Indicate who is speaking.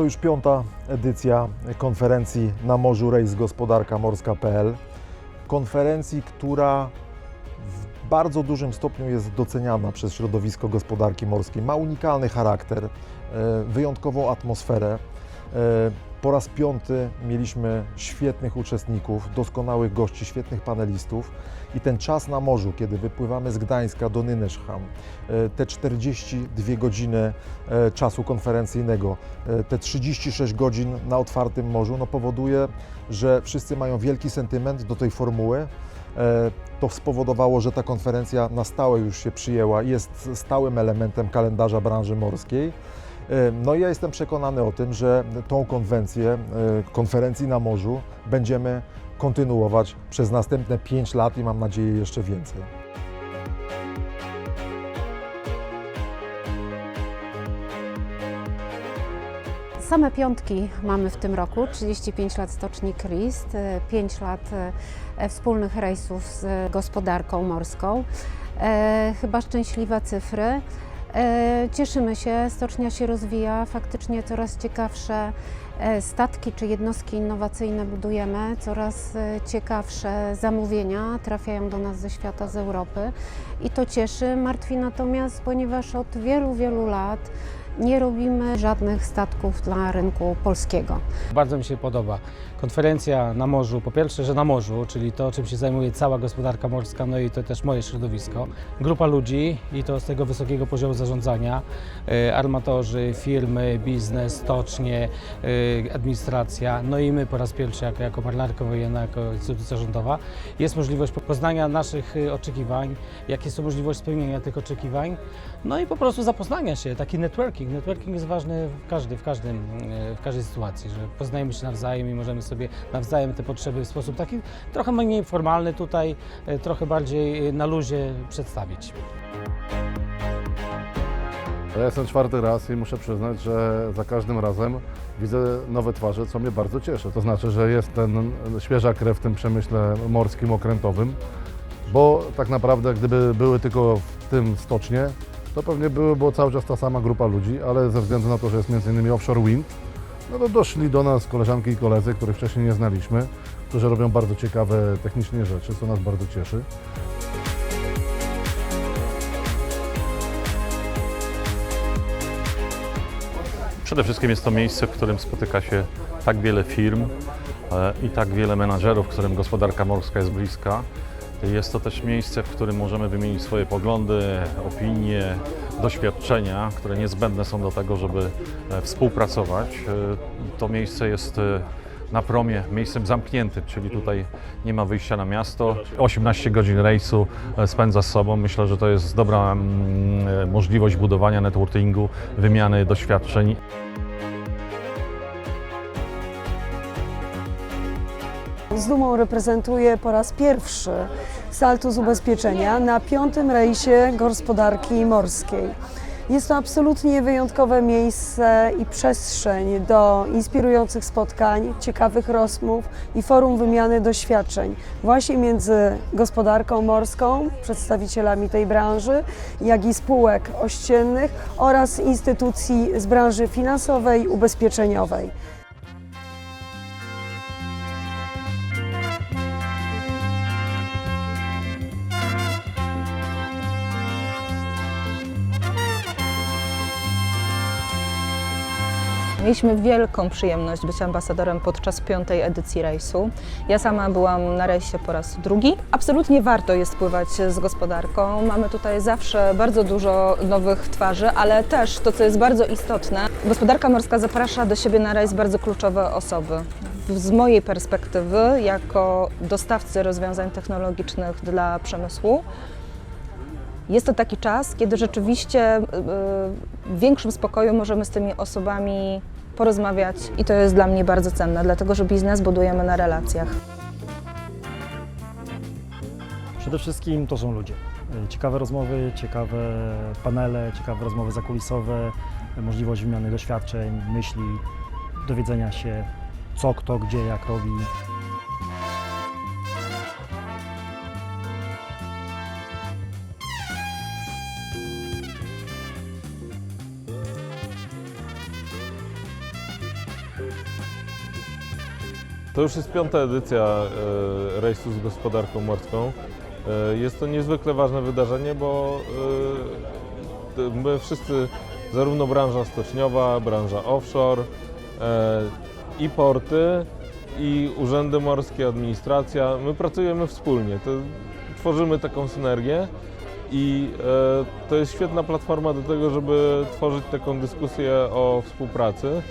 Speaker 1: To już piąta edycja konferencji na morzu Rejs Gospodarka Morska.pl. Konferencji, która w bardzo dużym stopniu jest doceniana przez środowisko gospodarki morskiej. Ma unikalny charakter, e, wyjątkową atmosferę. Po raz piąty mieliśmy świetnych uczestników, doskonałych gości, świetnych panelistów i ten czas na morzu, kiedy wypływamy z Gdańska do Nyneszham, e, te 42 godziny e, czasu konferencyjnego, e, te 36 godzin na otwartym morzu, no powoduje, że wszyscy mają wielki sentyment do tej formuły. To spowodowało, że ta konferencja na stałe już się przyjęła i jest stałym elementem kalendarza branży morskiej. E, No i ja jestem przekonany o tym, że tą konwencję, e, konferencji na morzu będziemy kontynuować przez następne 5 lat i mam nadzieję jeszcze więcej.
Speaker 2: Same piątki mamy w tym roku, 35 lat Stoczni Krist, 5 lat e, wspólnych rejsów z gospodarką morską. E, Chyba szczęśliwe cyfry. E, Cieszymy się, stocznia się rozwija, faktycznie coraz ciekawsze e, statki czy jednostki innowacyjne budujemy, coraz e, ciekawsze zamówienia trafiają do nas ze świata, z Europy. I to cieszy. Martwi natomiast, ponieważ od wielu, wielu lat nie robimy żadnych statków dla rynku polskiego.
Speaker 3: Bardzo mi się podoba. Konferencja na morzu, po pierwsze, że na morzu, czyli to, czym się zajmuje cała gospodarka morska, no i to też moje środowisko. Grupa ludzi i to z tego wysokiego poziomu zarządzania, e, armatorzy, firmy, biznes, stocznie, e, administracja, no i my po raz pierwszy jako, jako marynarka wojenna, jako instytucja rządowa, jest możliwość poznania naszych e, oczekiwań, jakie są możliwości spełnienia tych oczekiwań, no i po prostu zapoznania się, taki networking. Networking jest ważny w, każdy, w, każdym, e, w każdej sytuacji, że poznajemy się nawzajem i możemy sobie nawzajem te potrzeby w sposób taki trochę mniej formalny tutaj, e, trochę bardziej e, na luzie przedstawić.
Speaker 4: Ja jestem czwarty raz i muszę przyznać, że za każdym razem widzę nowe twarze, co mnie bardzo cieszy. To znaczy, że jest ten świeża krew w tym przemyśle morskim, okrętowym, bo tak naprawdę gdyby były tylko w tym stocznie, to pewnie były, było cały czas ta sama grupa ludzi, ale ze względu na to, że jest m.in. offshore wind, no to doszli do nas koleżanki i koledzy, których wcześniej nie znaliśmy, którzy robią bardzo ciekawe technicznie rzeczy, co nas bardzo cieszy.
Speaker 5: Przede wszystkim jest to miejsce, w którym spotyka się tak wiele firm e, i tak wiele menadżerów, którym gospodarka morska jest bliska. Jest to też miejsce, w którym możemy wymienić swoje poglądy, opinie, doświadczenia, które niezbędne są do tego, żeby e, współpracować. E, To miejsce jest e, na promie miejscem zamkniętym, czyli tutaj nie ma wyjścia na miasto. 18 godzin rejsu spędza z sobą. Myślę, że to jest dobra mm, możliwość budowania networkingu, wymiany doświadczeń.
Speaker 6: Z dumą reprezentuję po raz pierwszy Saltus Ubezpieczenia na piątym rejsie gospodarki morskiej. Jest to absolutnie wyjątkowe miejsce i przestrzeń do inspirujących spotkań, ciekawych rozmów i forum wymiany doświadczeń właśnie między gospodarką morską, przedstawicielami tej branży, jak i spółek ościennych oraz instytucji z branży finansowej, ubezpieczeniowej.
Speaker 7: Mieliśmy wielką przyjemność być ambasadorem podczas piątej edycji rejsu. Ja sama byłam na rejsie po raz drugi. Absolutnie warto jest pływać z gospodarką. Mamy tutaj zawsze bardzo dużo nowych twarzy, ale też to, co jest bardzo istotne, gospodarka morska zaprasza do siebie na rejs bardzo kluczowe osoby. Z mojej perspektywy, jako dostawcy rozwiązań technologicznych dla przemysłu, jest to taki czas, kiedy rzeczywiście y, w większym spokoju możemy z tymi osobami porozmawiać i to jest dla mnie bardzo cenne, dlatego że biznes budujemy na relacjach.
Speaker 8: Przede wszystkim to są ludzie. Ciekawe rozmowy, ciekawe panele, ciekawe rozmowy zakulisowe, możliwość wymiany doświadczeń, myśli, dowiedzenia się co, kto, gdzie, jak robi.
Speaker 9: To już jest piąta edycja e, rejsu z gospodarką morską. E, Jest to niezwykle ważne wydarzenie, bo e, my wszyscy, zarówno branża stoczniowa, branża offshore i porty, i urzędy morskie, administracja, my pracujemy wspólnie. To tworzymy taką synergię i to jest świetna platforma do tego, żeby tworzyć taką dyskusję o współpracy.